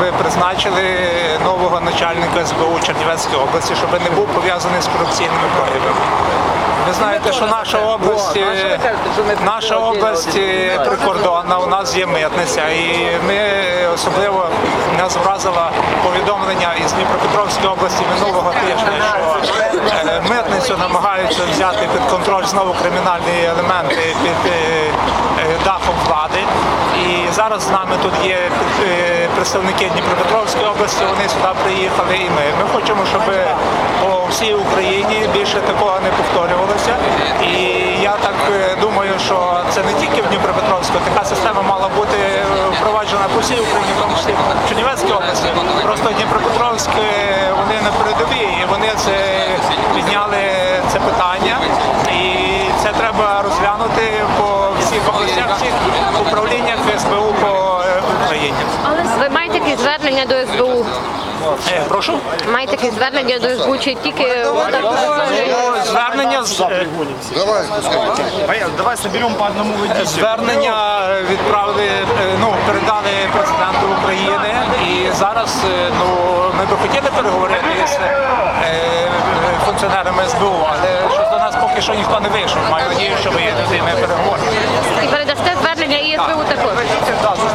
щоб призначили нового начальника СБУ Чернівецької області, щоб не був пов'язаний з корупційними проявами. Ви знаєте, що наша область, е, наша область е, прикордонна, у нас є митниця, і ми е, особливо нас вразило повідомлення із Дніпропетровської області минулого тижня, що е, митницю намагаються взяти під контроль знову кримінальні елементи під зараз з нами тут є е, представники Дніпропетровської області, вони сюди приїхали і ми. Ми хочемо, щоб по всій Україні більше такого не повторювалося. І я так е, думаю, що це не тільки в Дніпропетровську, така система мала бути е, впроваджена по всій Україні, в тому числі в Чернівецькій області. Просто Дніпропетровськ вони на передовій, і вони це підняли це питання. І це треба розглянути по всіх областях, управліннях СБУ по е, Україні. Ви маєте якісь звернення до СБУ? Е, Прошу. Маєте якісь звернення до СБУ чи тільки? Ну, Звернення з е, Давай. Давай соберем по одному водителю. Звернення відправили, е, ну передали президенту України, і зараз ну ми би хотіли переговорити з функціонерами СБУ, але що до нас поки що ніхто не вийшов. Маю надію, що і ми переговоримо. І передасте звернення і СБУ також. Так,